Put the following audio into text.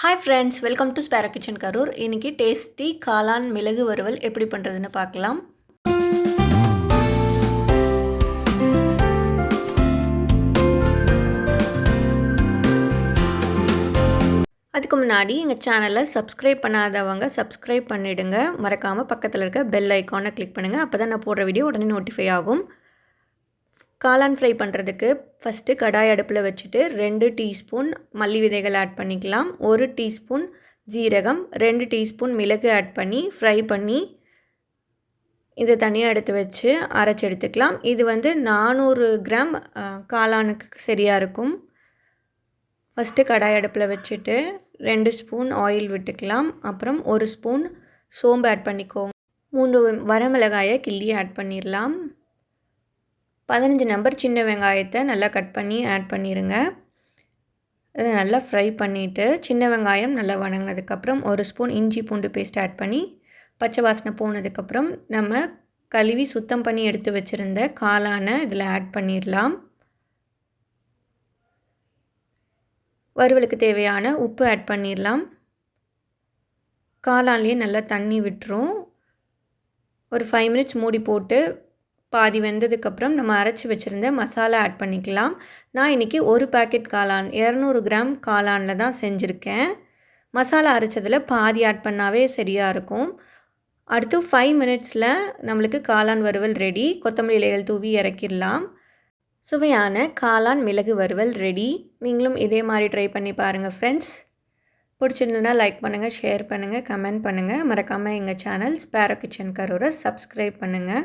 Hi friends welcome to sparrow kitchen Karur இன்றைக்கி tasty காளான் மிளகு வறுவல் எப்படி பண்ணுறதுன்னு பார்க்கலாம். அதுக்கு முன்னாடி எங்கள் சேனலை சப்ஸ்கிரைப் பண்ணாதவங்க சப்ஸ்கிரைப் பண்ணிவிடுங்க மறக்காமல் பக்கத்தில் இருக்க பெல் ஐக்கானை கிளிக் பண்ணுங்கள் அப்போ தான் நான் போடுற வீடியோ உடனே நோட்டிஃபை ஆகும். காளான் ஃப்ரை பண்ணுறதுக்கு ஃபஸ்ட்டு கடாய் அடுப்பில் வச்சுட்டு ரெண்டு டீஸ்பூன் மல்லி விதைகள் ஆட் பண்ணிக்கலாம். ஒரு டீஸ்பூன் ஜீரகம் ரெண்டு டீஸ்பூன் மிளகு ஆட் பண்ணி ஃப்ரை பண்ணி இதை தனியாக எடுத்து வச்சு அரைச்சி எடுத்துக்கலாம். இது வந்து நானூறு கிராம் காளானுக்கு சரியாக இருக்கும். ஃபஸ்ட்டு கடாய் அடுப்பில் வச்சுட்டு ரெண்டு ஸ்பூன் ஆயில் விட்டுக்கலாம். அப்புறம் ஒரு ஸ்பூன் சோம்பு ஆட் பண்ணிக்கோங்க. மூன்று வரமிளகாயை கிள்ளி ஆட் பண்ணிடலாம். பதினஞ்சு நம்பர் சின்ன வெங்காயத்தை நல்லா கட் பண்ணி ஆட் பண்ணிடுங்க அதை நல்லா ஃப்ரை பண்ணிவிட்டு சின்ன வெங்காயம் நல்லா வணங்கினதுக்கப்புறம் ஒரு ஸ்பூன் இஞ்சி பூண்டு பேஸ்ட் ஆட் பண்ணி பச்சை வாசனை போனதுக்கப்புறம் நம்ம கழுவி சுத்தம் பண்ணி எடுத்து வச்சுருந்த காளானை இதில் ஆட் பண்ணிடலாம். வறுவலுக்கு தேவையான உப்பு ஆட் பண்ணிடலாம். காளான்லேயே நல்லா தண்ணி விட்டுரும். ஒரு ஃபைவ் மினிட்ஸ் மூடி போட்டு பாதி வெந்ததுக்கப்புறம் நம்ம அரைச்சி வச்சுருந்த மசாலா ஆட் பண்ணிக்கலாம். நான் இன்றைக்கி ஒரு பேக்கெட் காளான் இரநூறு கிராம் காளானில் தான் செஞ்சுருக்கேன். மசாலா அரைச்சதில் பாதி ஆட் பண்ணாவே சரியாக இருக்கும். அடுத்து ஃபைவ் மினிட்ஸில் நம்மளுக்கு காளான் வறுவல் ரெடி கொத்தமல்லி இலைகள் தூவி இறக்கிடலாம். சுவையான காளான் மிளகு வறுவல் ரெடி நீங்களும் இதே மாதிரி ட்ரை பண்ணி பாருங்கள் ஃப்ரெண்ட்ஸ் பிடிச்சிருந்ததுன்னா லைக் பண்ணுங்கள் ஷேர் பண்ணுங்கள் கமெண்ட் பண்ணுங்கள் மறக்காமல் எங்கள் சேனல் ஸ்பேரோ கிச்சன் கரோரை சப்ஸ்கிரைப் பண்ணுங்கள்